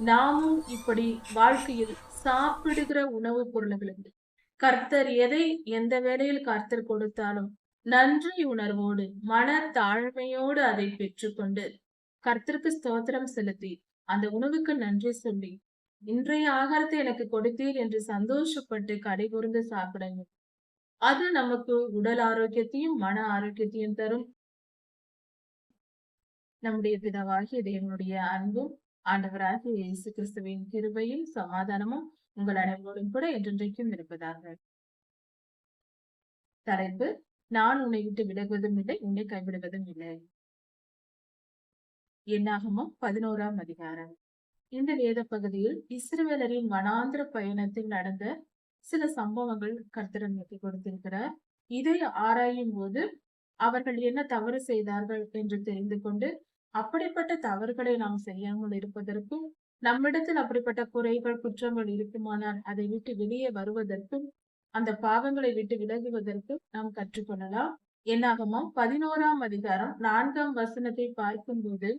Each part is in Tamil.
நாமும் இப்படி வாழ்க்கையில் சாப்பிடுகிற உணவுப் பொருள்களுக்கு கர்த்தர் எதை எந்த வேளையில் கர்த்தர் கொடுத்தாலும் நன்றி உணர்வோடு மன தாழ்மையோடு அதை பெற்றுக்கொண்டு கர்த்தருக்கு ஸ்தோத்திரம் செலுத்தி அந்த உணவுக்கு நன்றி சொல்லி இன்றைய ஆகாரத்தை எனக்கு கொடுத்தீர் என்று சந்தோஷப்பட்டு கடை கூர்ந்து சாப்பிடுங்க அது நமக்கு உடல் ஆரோக்கியத்தையும் மன ஆரோக்கியத்தையும் தரும். நம்முடைய பிதாவாகிய தேவனுடைய அன்பும் ஆண்டவராக இயேசு கிறிஸ்துவின் கிருபையும் சமாதானமும் உங்கள் அனைவரோடும் கூட என்றென்றைக்கும் இருப்பதாக. தலைப்பு நான் உன்னை விட்டு விலகுவதும் இல்லை உன்னை கைவிடுவதும் இல்லை. என்னாகமும் பதினோராம் அதிகாரம். இந்த வேத பகுதியில் இஸ்ரவேலரின் வனாந்திர பயணத்தில் நடந்த சில சம்பவங்கள் கர்த்தர் கொடுத்திருக்கிறார். இதை ஆராயும் போது அவர்கள் என்ன தவறு செய்தார்கள் என்று தெரிந்து கொண்டு அப்படிப்பட்ட தவறுகளை நாம் செய்யாமல் இருப்பதற்கும் நம்மிடத்தில் அப்படிப்பட்ட குறைகள் குற்றங்கள் இருக்குமானால் அதை விட்டு வெளியே வருவதற்கும் அந்த பாவங்களை விட்டு விலகுவதற்கும் நாம் கற்றுக்கொள்ளலாம். என்னாகமோ பதினோராம் அதிகாரம் நான்காம் வசனத்தை பார்க்கும்போது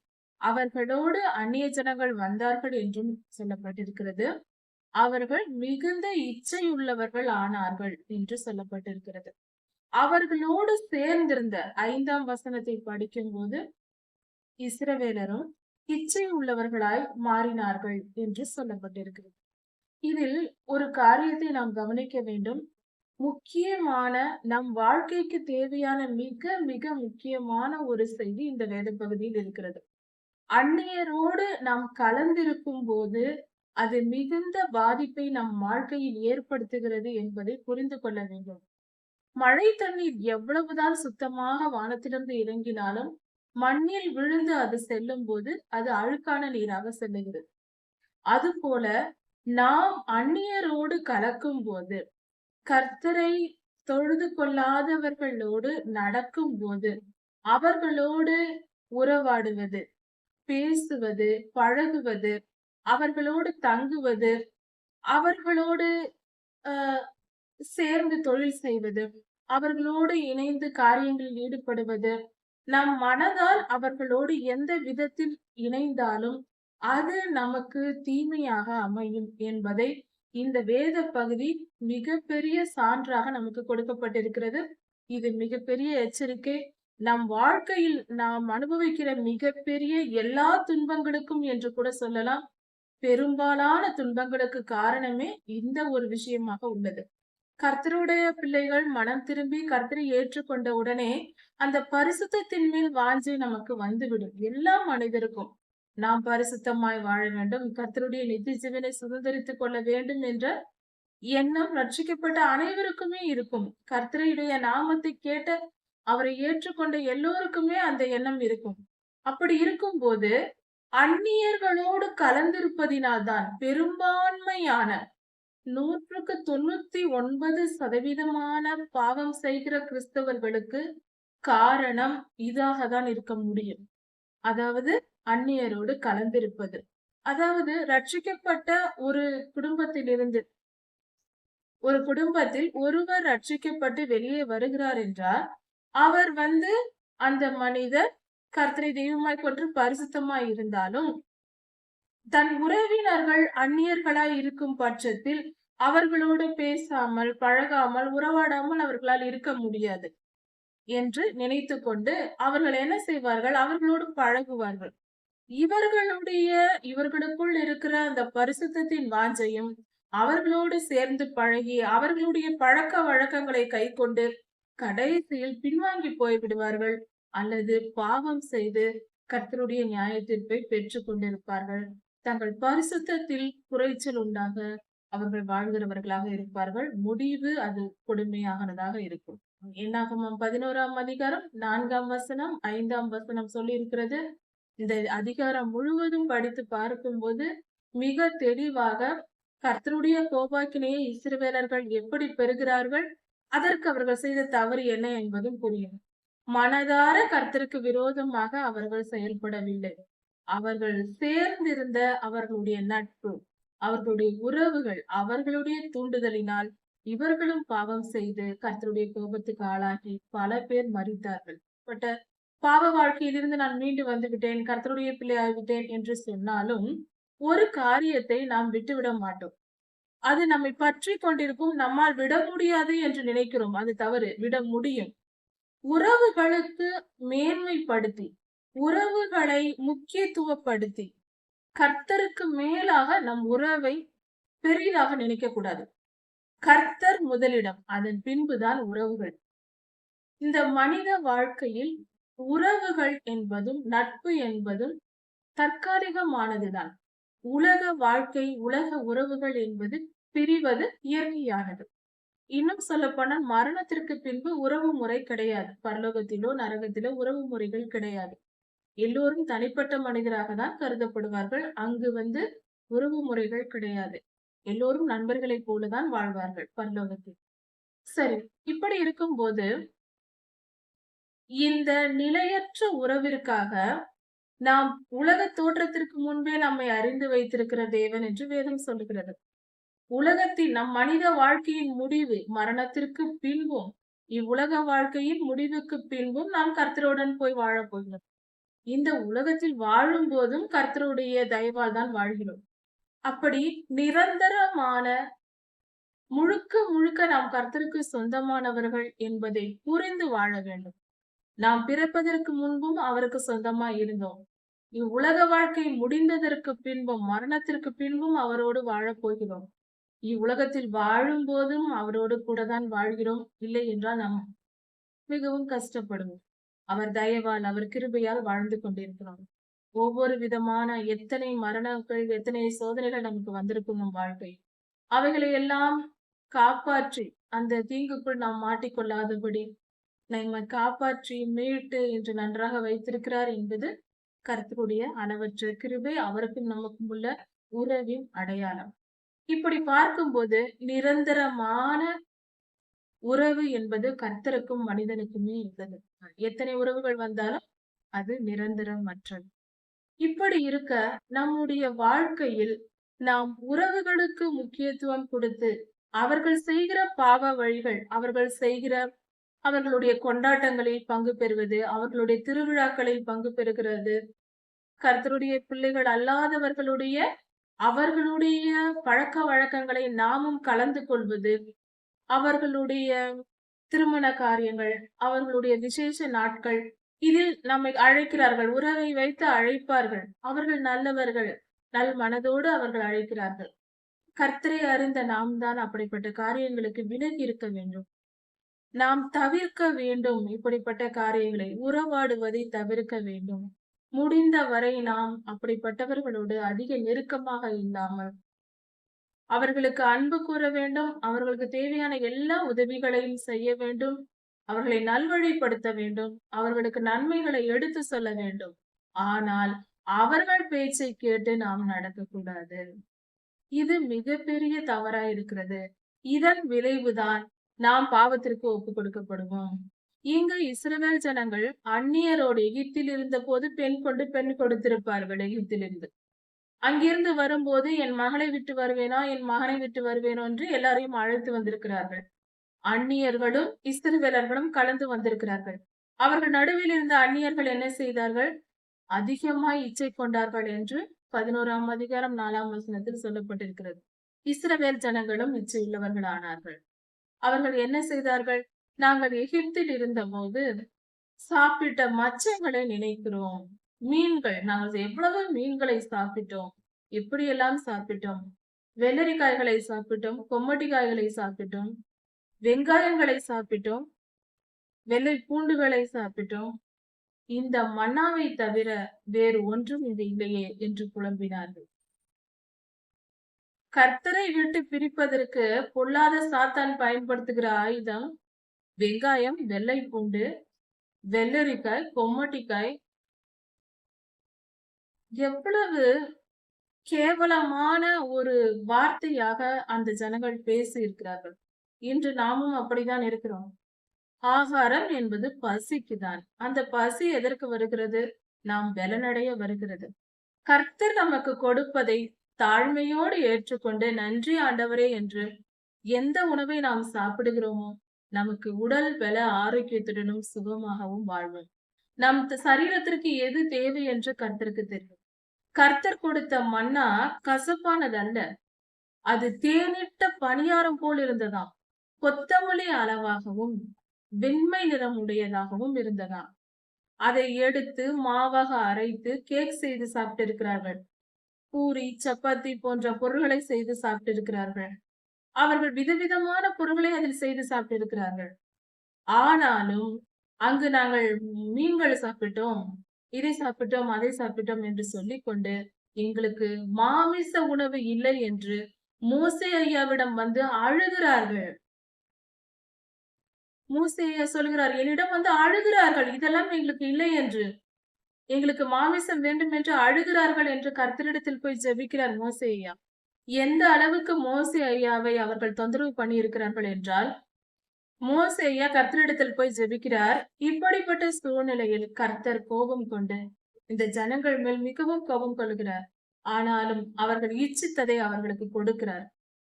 அவர்களோடு அந்நிய ஜனங்கள் வந்தார்கள் என்றும் சொல்லப்பட்டிருக்கிறது. அவர்கள் மிகுந்த இச்சையுள்ளவர்கள் ஆனார்கள் என்று சொல்லப்பட்டிருக்கிறது. அவர்களோடு சேர்ந்திருந்த ஐந்தாம் வசனத்தை படிக்கும்போது இஸ்ரவேலரும் இச்சை உள்ளவர்களாய் மாறினார்கள் என்று சொல்லப்பட்டிருக்கிறது. இதில் ஒரு காரியத்தை நாம் கவனிக்க வேண்டும். முக்கியமான நம் வாழ்க்கைக்கு தேவையான மிக மிக முக்கியமான ஒரு செய்தி இந்த வேத பகுதியில் இருக்கிறது. அந்நியரோடு நாம் கலந்திருக்கும் போது அது மிகுந்த பாதிப்பை நம் வாழ்க்கையில் ஏற்படுத்துகிறது என்பதை புரிந்து கொள்ள வேண்டும். மழை தண்ணீர் எவ்வளவுதான் சுத்தமாக வானத்திலிருந்து இறங்கினாலும் மண்ணில் விழுந்து அது செல்லும் போது அது அழுக்கான நீராக செல்லுகிறது. அதுபோல நாம் அந்நியரோடு கலக்கும் போது கர்த்தரை தொழுது கொள்ளாதவர்களோடு நடக்கும் போது அவர்களோடு உறவாடுவது பேசுவது பழகுவது அவர்களோடு தங்குவது அவர்களோடு சேர்ந்து தொழில் செய்வது அவர்களோடு இணைந்து காரியங்களில் ஈடுபடுவது நம் மனதால் அவர்களோடு எந்த விதத்தில் இணைந்தாலும் அது நமக்கு தீமையாக அமையும் என்பதை இந்த வேத பகுதி மிகப்பெரிய சான்றாக நமக்கு கொடுக்கப்பட்டிருக்கிறது. இது மிகப்பெரிய எச்சரிக்கை. நம் வாழ்க்கையில் நாம் அனுபவிக்கிற மிகப்பெரிய எல்லா துன்பங்களுக்கும் என்று கூட சொல்லலாம். பெரும்பாலான துன்பங்களுக்கு காரணமே இந்த ஒரு விஷயமாக உள்ளது. கர்த்தருடைய பிள்ளைகள் மனம் திரும்பி கர்த்தரை ஏற்றுக்கொண்ட உடனே அந்த பரிசுத்தத்தின் மேல் வாஞ்சை நமக்கு வந்துவிடும். எல்லா மனிதருக்கும் நாம் பரிசுத்தமாய் வாழ வேண்டும். கர்த்தருடைய நித்திய ஜீவனை சுதந்திரித்துக் கொள்ள வேண்டும் என்ற எண்ணம் ரட்சிக்கப்பட்ட அனைவருக்குமே இருக்கும். கர்த்தரையுடைய நாமத்தை கேட்ட அவரை ஏற்றுக்கொண்ட எல்லோருக்குமே அந்த எண்ணம் இருக்கும். அப்படி இருக்கும் போது அந்நியர்களோடு கலந்திருப்பதினால்தான் பெரும்பான்மையான நூற்றுக்கு தொண்ணூத்தி ஒன்பது சதவீதமான பாவம் செய்கிற கிறிஸ்தவர்களுக்கு காரணம் இதாக தான் இருக்க முடியும். அதாவது அந்நியரோடு கலந்திருப்பது. அதாவது ரட்சிக்கப்பட்ட ஒரு குடும்பத்திலிருந்து ஒரு குடும்பத்தில் ஒருவர் ரட்சிக்கப்பட்டு வெளியே வருகிறார் என்றால் அவர் வந்து அந்த மனிதர் கர்த்தரை தெய்வமாய் கொன்று பரிசுத்தமாய் இருந்தாலும் தன் உறவினர்கள் அந்நியர்களாய் இருக்கும் பட்சத்தில் அவர்களோடு பேசாமல் பழகாமல் உறவாடாமல் அவர்களால் இருக்க முடியாது என்று நினைத்து கொண்டு அவர்கள் என்ன செய்வார்கள்? அவர்களோடு பழகுவார்கள். இவர்களுடைய இவர்களுக்குள் இருக்கிற அந்த பரிசுத்தத்தின் வாஞ்சையும் அவர்களோடு சேர்ந்து பழகி அவர்களுடைய பழக்க வழக்கங்களை கை கொண்டு கடைசியில் பின்வாங்கி போய்விடுவார்கள் அல்லது பாவம் செய்து கர்த்தருடைய நியாய தீர்ப்பை பெற்றுக் கொண்டிருப்பார்கள். தங்கள் பரிசுத்தத்தில் குறைச்சல் உண்டாக அவர்கள் வாழ்கிறவர்களாக இருப்பார்கள். முடிவு அது கொடுமையானதாக இருக்கும். என்னாகமம் பதினோராம் அதிகாரம் நான்காம் வசனம் ஐந்தாம் வசனம் சொல்லி இருக்கிறது இந்த அதிகாரம் முழுவதும் படித்து பார்க்கும்போது மிக தெளிவாக கர்த்தருடைய கோபாக்கினையை இஸ்ரவேலர்கள் எப்படி பெறுகிறார்கள்? அதற்கு அவர்கள் செய்த தவறு என்ன என்பதும் புரியும். மனதார கர்த்தருக்கு விரோதமாக அவர்கள் செயல்படவில்லை. அவர்கள் சேர்ந்திருந்த அவர்களுடைய நட்பு அவர்களுடைய உறவுகள் அவர்களுடைய தூண்டுதலினால் இவர்களும் பாவம் செய்து கர்த்தருடைய கோபத்துக்கு ஆளாகி பல பேர் மறித்தார்கள் பட் பாவ வாழ்க்கையிலிருந்து நான் மீண்டு வந்து விட்டேன் கர்த்தருடைய பிள்ளை ஆகிவிட்டேன் என்று சொன்னாலும் ஒரு காரியத்தை நாம் விட்டுவிட மாட்டோம். அது நம்மை பற்றி கொண்டிருக்கும் நம்மால் விட முடியாது என்று நினைக்கிறோம். அது தவறு விட முடியும். உறவுகளுக்கு மேன்மைப்படுத்தி உறவுகளை முக்கியத்துவப்படுத்தி கர்த்தருக்கு மேலாக நம் உறவை பெரிதாக நினைக்க கூடாது கர்த்தர் முதலிடம் அதன் பின்புதான் உறவுகள். இந்த மனித வாழ்க்கையில் உறவுகள் என்பதும் நட்பு என்பதும் தற்காலிகமானதுதான். உலக வாழ்க்கை உலக உறவுகள் என்பது பிரிவது இயற்கையானது. இன்னும் சொல்லப்போனால் மரணத்திற்கு பின்பு உறவு முறை கிடையாது. பரலோகத்திலோ நரகத்திலோ உறவு முறைகள் கிடையாது. எல்லோரும் தனிப்பட்ட மனிதராக தான் கருதப்படுவார்கள். அங்கு வந்து உறவு முறைகள் கிடையாது. எல்லோரும் நண்பர்களைப் போலதான் வாழ்வார்கள் பரலோகத்தில். சரி இப்படி இருக்கும்போது இந்த நிலையற்ற உறவிற்காக நாம் உலக தோற்றத்திற்கு முன்பே நம்மை அறிந்து வைத்திருக்கிற தேவன் என்று வேதம் சொல்லுகிறது. உலகத்தின் நம் மனித வாழ்க்கையின் முடிவு மரணத்திற்கு பின்பும் இவ்வுலக வாழ்க்கையின் முடிவுக்கு பின்பும் நாம் கர்த்தருடன் போய் வாழப்போகிறோம் இந்த உலகத்தில் வாழும் போதும் கர்த்தருடைய தயவால் தான் வாழ்கிறோம். அப்படி நிரந்தரமான முழுக்க முழுக்க நாம் கர்த்தருக்கு சொந்தமானவர்கள் என்பதை புரிந்து வாழ வேண்டும். நாம் பிறப்பதற்கு முன்பும் அவருக்கு சொந்தமா இருந்தோம். இவ்வுலக வாழ்க்கை முடிந்ததற்கு பின்பும் மரணத்திற்கு பின்பும் அவரோடு வாழப் போகிறோம். இவ்வுலகத்தில் வாழும் போதும் அவரோடு கூட தான் வாழ்கிறோம். இல்லை என்றால் நாம் மிகவும் கஷ்டப்படுவோம். அவர் தயவால் அவர் கிருபையால் வாழ்ந்து கொண்டிருக்கிறோம். ஒவ்வொரு விதமான எத்தனை மரணங்கள் எத்தனை சோதனைகள் நமக்கு வந்திருக்கும் நம் வாழ்க்கை. அவைகளை எல்லாம் காப்பாற்றி அந்த தீங்குக்குள் நாம் மாட்டிக்கொள்ளாதபடி நம்மை காப்பாற்றி மீட்டு என்று நன்றாக வைத்திருக்கிறார் என்பது கர்த்தருடைய அளவற்ற கிருபை அவருக்கும் நமக்கும் உள்ள உறவின் அடையாளம். இப்படி பார்க்கும்போது நிரந்தரமான உறவு என்பது கர்த்தருக்கும் மனிதனுக்குமே உள்ளது. எத்தனை உறவுகள் வந்தாலும் அது நிரந்தரமற்றது. இப்படி இருக்க நம்முடைய வாழ்க்கையில் நாம் உறவுகளுக்கு முக்கியத்துவம் கொடுத்து அவர்கள் செய்கிற பாவ வழிகள் அவர்கள் செய்கிற அவர்களுடைய கொண்டாட்டங்களில் பங்கு பெறுவது அவர்களுடைய திருவிழாக்களில் பங்கு பெறுகிறது கர்த்தருடைய பிள்ளைகள் அல்லாதவர்களுடைய அவர்களுடைய பழக்க வழக்கங்களை நாமும் கலந்து கொள்வது அவர்களுடைய திருமண காரியங்கள் அவர்களுடைய விசேஷ நாட்கள் இதில் நம்மை அழைக்கிறார்கள். உறவை வைத்து அழைப்பார்கள். அவர்கள் நல்லவர்கள். நல் மனதோடு அவர்கள் அழைக்கிறார்கள். கர்த்தரை அறிந்த நாம் தான் அப்படிப்பட்ட காரியங்களுக்கு விலகி இருக்க வேண்டும். நாம் தவிர்க்க வேண்டும் இப்படிப்பட்ட காரியங்களை. உறவாடுவதை தவிர்க்க வேண்டும். முடிந்த வரை நாம் அப்படிப்பட்டவர்களோடு அதிக நெருக்கமாக இல்லாமல் அவர்களுக்கு அன்பு கூற வேண்டும். அவர்களுக்கு தேவையான எல்லா உதவிகளையும் செய்ய வேண்டும். அவர்களை நல்வழிப்படுத்த வேண்டும். அவர்களுக்கு நன்மைகளை எடுத்து சொல்ல வேண்டும். ஆனால் அவர்கள் பேச்சை கேட்டு நாம் நடக்கக்கூடாது. இது மிகப்பெரிய தவறா இருக்கிறது. இதன் விளைவுதான் நாம் பாவத்திற்கு ஒப்பு கொடுக்கப்படுவோம். இங்கு இஸ்ரவேல் ஜனங்கள் அந்நியரோடு எகிப்தில் இருந்த போது பெண் கொண்டு பெண் கொடுத்திருப்பார்கள். எகிப்திலிருந்து அங்கிருந்து வரும்போது என் மகளை விட்டு வருவேனா? என் மகனை விட்டு வருவேனோ? என்று எல்லாரையும் அழைத்து வந்திருக்கிறார்கள். அந்நியர்களும் இஸ்ரவேலர்களும் கலந்து வந்திருக்கிறார்கள். அவர்கள் நடுவில் இருந்த அந்நியர்கள் என்ன செய்தார்கள்? அதிகமாய் இச்சை கொண்டார்கள் என்று பதினோராம் அதிகாரம் நாலாம் வசனத்தில் சொல்லப்பட்டிருக்கிறது. இஸ்ரவேல் ஜனங்களும் இச்சையுள்ளவர்கள் ஆனார்கள் அவர்கள் என்ன செய்தார்கள்? நாங்கள் எகிப்தில் இருந்தபோது சாப்பிட்ட மச்சங்களை நினைக்கிறோம். மீன்கள் நாங்கள் எவ்வளவு மீன்களை சாப்பிட்டோம் எப்படியெல்லாம் சாப்பிட்டோம் வெள்ளரிக்காய்களை சாப்பிட்டோம் கொம்மட்டிக்காய்களை சாப்பிட்டோம் வெங்காயங்களை சாப்பிட்டோம் வெள்ளை பூண்டுகளை சாப்பிட்டோம் இந்த மன்னாவை தவிர வேறு ஒன்றும் இது இல்லையே என்று புலம்பினார்கள். கர்த்தரை விட்டு பிரிப்பதற்கு பொல்லாத சாத்தான் பயன்படுத்துகிற ஆயுதம் வெங்காயம் வெள்ளை பூண்டு வெள்ளரிக்காய் கொம்மட்டிக்காய் எவ்வளவு கேவலமான ஒரு வார்த்தையாக அந்த ஜனங்கள் பேசி இருக்கிறார்கள் இன்று நாமும் அப்படிதான் இருக்கிறோம். ஆகாரம் என்பது பசிக்குதான். அந்த பசி எதற்கு வருகிறது? நாம் பலனடைய வருகிறது. கர்த்தர் நமக்கு கொடுப்பதை தாழ்மையோடு ஏற்றுக்கொண்டு நன்றி ஆண்டவரே என்று எந்த உணவை நாம் சாப்பிடுகிறோமோ நமக்கு உடல் பல ஆரோக்கியத்துடனும் சுகமாகவும் வாழ்வோம். நம் சரீரத்திற்கு எது தேவை என்று கர்த்தருக்கு தெரியும். கர்த்தர் கொடுத்த மன்னா கசப்பானதல்ல. அது தேனிட்ட பணியாரம் போல் இருந்ததாம். கொத்தமல்லி அளவாகவும் வெண்மை நிறம் உடையதாகவும் இருந்ததாம். அதை எடுத்து மாவாக அரைத்து கேக் செய்து சாப்பிட்டு இருக்கிறார்கள் பூரி சப்பாத்தி போன்ற பொருள்களை செய்து சாப்பிட்டு இருக்கிறார்கள் அவர்கள் விதவிதமான பொருள்களை அதில் செய்து சாப்பிட்டு இருக்கிறார்கள் ஆனாலும் அங்கு நாங்கள் மீன்கள் சாப்பிட்டோம். இதை சாப்பிட்டோம் அதை சாப்பிட்டோம் என்று சொல்லி கொண்டு எங்களுக்கு மாமிச உணவு இல்லை என்று மோசே ஐயாவிடம் வந்து அழுகிறார்கள். மூசே ஐயா சொல்கிறார் என்னிடம் வந்து அழுகிறார்கள் இதெல்லாம் எங்களுக்கு இல்லை என்று. எங்களுக்கு மாமிசம் வேண்டும் என்று அழுகிறார்கள் என்று கர்த்தரிடத்தில் போய் ஜெபிக்கிறார் மோசே ஐயா. எந்த அளவுக்கு மோசே ஐயாவை அவர்கள் தொந்தரவு பண்ணி இருக்கிறார்கள் என்றால் மோசையா கர்த்தரிடத்தில் போய் ஜெபிக்கிறார். இப்படிப்பட்ட சூழ்நிலையில் கர்த்தர் கோபம் கொண்டு இந்த ஜனங்கள் மேல் மிகவும் கோபம் கொள்கிறார். ஆனாலும் அவர்கள் இச்சித்ததை அவர்களுக்கு கொடுக்கிறார்.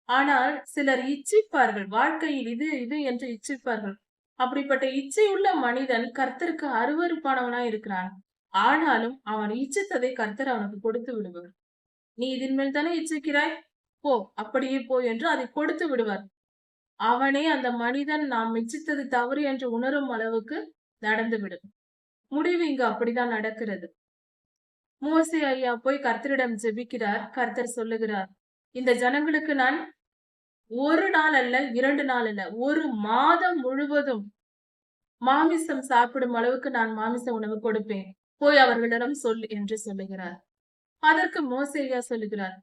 ஆனால் சிலர் இச்சிப்பார்கள். வாழ்க்கையில் இது இது என்று இச்சிப்பார்கள். அப்படிப்பட்ட இச்சையுள்ள மனிதன் கர்த்தருக்கு அருவறுப்பானவனா இருக்கிறான். ஆனாலும் அவன் இச்சித்ததை கர்த்தர் அவனுக்கு கொடுத்து விடுவார். நீ இதன் மேல் தானே இச்சிக்கிறாய்? போ அப்படியே போ என்று அதை கொடுத்து விடுவார். அவனே அந்த மனிதன் நாம் இச்சித்தது தவறு என்று உணரும் அளவுக்கு நடந்து விடும் முடிவு இங்கு அப்படிதான் நடக்கிறது. மோசி ஐயா போய் கர்த்தரிடம் ஜெபிக்கிறார். கர்த்தர் சொல்லுகிறார் இந்த ஜனங்களுக்கு நான் ஒரு நாள் அல்ல இரண்டு நாள் அல்ல ஒரு மாதம் முழுவதும் மாமிசம் சாப்பிடும் அளவுக்கு நான் மாமிச உணவு கொடுப்பேன். போய் அவர்களிடம் சொல் என்று சொல்லுகிறார். அதற்கு மோசையா சொல்லுகிறார்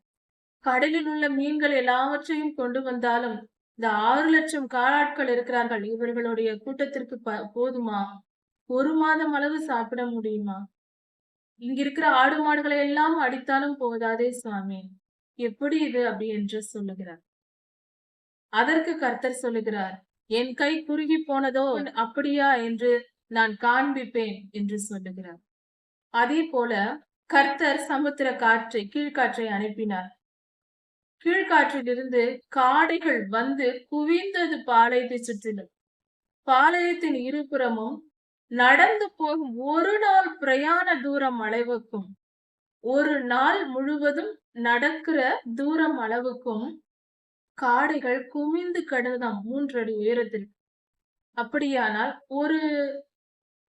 கடலில் உள்ள மீன்கள் எல்லாவற்றையும் கொண்டு வந்தாலும் இந்த ஆறு லட்சம் காலாட்கள் இருக்கிறார்கள். இவர்களுடைய கூட்டத்திற்கு போதுமா? ஒரு மாதம் அளவு சாப்பிட முடியுமா? இங்க இருக்கிற ஆடு மாடுகளை எல்லாம் அடித்தாலும் போதாதே சுவாமி. எப்படி இது? அப்படி என்று சொல்லுகிறார். அதற்கு கர்த்தர் சொல்லுகிறார் என் கை குறுகி போனதோ அப்படியா என்று நான் காண்பிப்பேன் என்று சொல்லுகிறார். அதே போல கர்த்தர் சமுத்திர காற்றை கீழ்காற்றை அனுப்பினார். கீழ்காற்றிலிருந்து காடைகள் வந்து குவிந்தது பாளையத்தை சுற்றிலும். பாளையத்தின் இருபுறமும் நடந்து போகும் ஒரு நாள் பிரயாண தூரம் அளவுக்கும் ஒரு நாள் முழுவதும் நடக்கிற தூரம் அளவுக்கும் காடைகள் குமிந்து கிடந்தாம் மூன்றடி உயரத்தில். அப்படியானால் ஒரு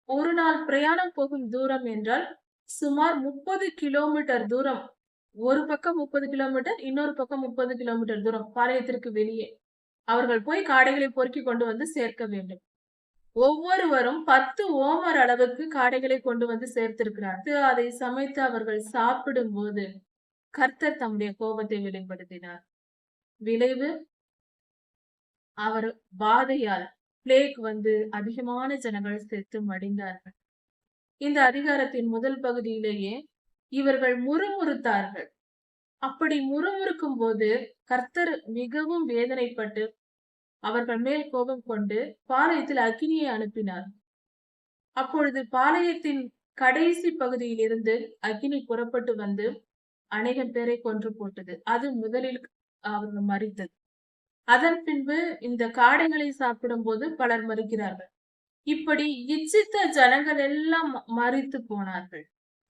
ஒரு நாள் பிரயாணம் போகும் தூரம் என்றால் சுமார் முப்பது கிலோமீட்டர் தூரம் ஒரு பக்கம் முப்பது கிலோமீட்டர் இன்னொரு பக்கம் முப்பது கிலோமீட்டர் தூரம் பாளையத்திற்கு வெளியே. அவர்கள் போய் காடைகளை பொறுக்கி கொண்டு வந்து சேர்க்க வேண்டும். ஒவ்வொருவரும் பத்து ஓமர் அளவுக்கு காடைகளை கொண்டு வந்து சேர்த்திருக்கிறார். அதை சமைத்து அவர்கள் சாப்பிடும் போது கர்த்தர் தம்முடைய கோபத்தை வெளிப்படுத்தினார். விளைவு அவர் பாதையால் பிளேக் வந்து அதிகமான ஜனங்கள் செத்து மடிந்தார்கள். இந்த அதிகாரத்தின் முதல் பகுதியிலேயே இவர்கள் முறுமுறுத்தார்கள். அப்படி முறுமுறுக்கும் போது கர்த்தர் மிகவும் வேதனைப்பட்டு அவர்கள் மேல் கோபம் கொண்டு பாளையத்தில் அக்னியை அனுப்பினார். அப்பொழுது பாளையத்தின் கடைசி பகுதியில் இருந்து அக்னி புறப்பட்டு வந்து அநேகம் பேரை கொன்று போட்டது. அது முதலில் அவர்கள் மறித்தது. அதன் பின்பு இந்த காடைகளை சாப்பிடும் போது பலர் மறுக்கிறார்கள். இப்படி இச்சித்த ஜனங்கள் எல்லாம் மறித்து போனார்கள்.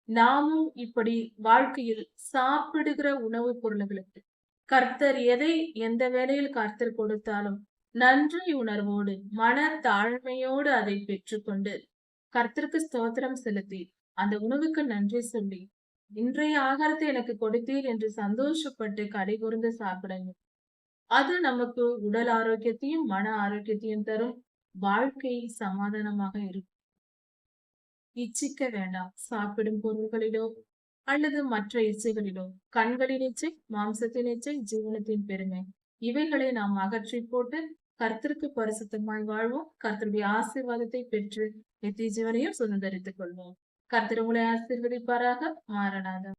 நாமும் இப்படி வாழ்க்கையில் சாப்பிடுகிற உணவுப் பொருள்களுக்கு கர்த்தர் எதை எந்த வேலையில் கர்த்தர் கொடுத்தாலும் நன்றி உணர்வோடு மன தாழ்மையோடு அதை பெற்றுக்கொண்டு கர்த்தருக்கு ஸ்தோத்திரம் செலுத்தி அந்த உணவுக்கு நன்றி சொல்லி இன்றைய ஆகாரத்தை எனக்கு கொடுத்தீர் என்று சந்தோஷப்பட்டு கடை சாப்பிடணும் சாப்பிடுங்க அது நமக்கு உடல் ஆரோக்கியத்தையும் மன ஆரோக்கியத்தையும் தரும் வாழ்க்கை சமாதானமாக இருக்கும். இச்சிக்க வேண்டாம் சாப்பிடும் பொருள்களிலோ அல்லது மற்ற இச்சைகளிலோ கண்களின் இச்சை மாம்சத்தின் இச்சை ஜீவனத்தின் பெருமை. இவைகளை நாம் அகற்றி போட்டு கர்த்தருக்கு பரிசுத்தமாய் வாழ்வோம். கர்த்தருடைய ஆசீர்வாதத்தை பெற்று நித்திய ஜீவனையும் சுதந்திரித்துக் கொள்வோம். கர்த்தர் உங்களை ஆசீர்வதிப்பாராக. மாறனாத